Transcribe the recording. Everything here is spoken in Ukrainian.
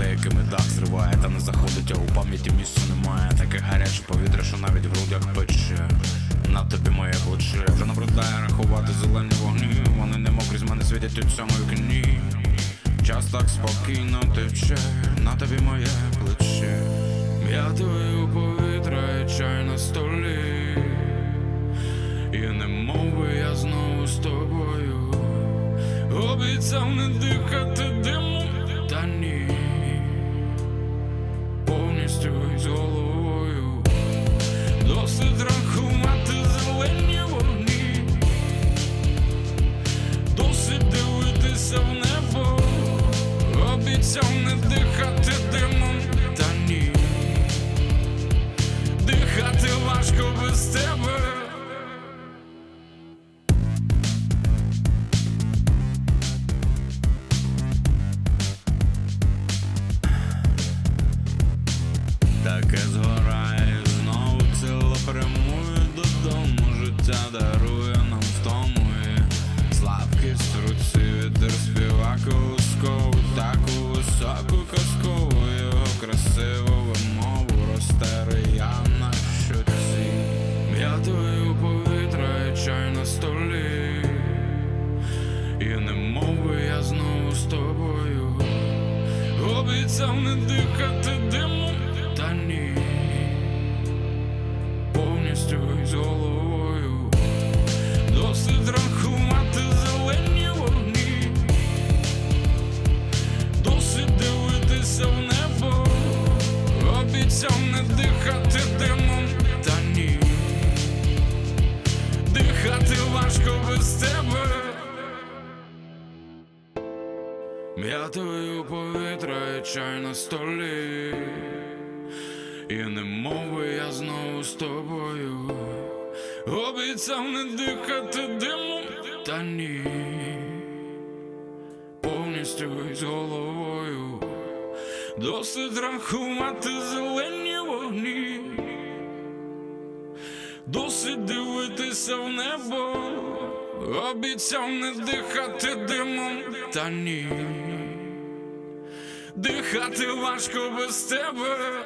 деякими дах зриває, та не заходить, а у пам'яті місця немає. Таке гаряче повітря, що навіть в грудях пече. На тобі моє плече вже набридає рахувати зелені вогні. Вони не мокрі з мене світять у цьому вікні. Час так спокійно тече, на тобі моє плече. Я твою повітря і чай на столі. І не би я знову з тобою. Обіцяв не дихати диму, столі. І не би я знову з тобою. Обіцяв не дихати диму, та ні. Повністю із головою. Досить рахувати зелені вогні. Досить дивитися в небо. Обіцяв не дихати димом, без тебе. Я твою повітря і чай на столі. І не би я знову з тобою. Обіцяв не дихати димом, та ні. Повністю із головою. Досить рахувати зелені вогні. Досить дивитися в небо. Обіцяв не дихати димом, та ні. Дихати важко без тебе.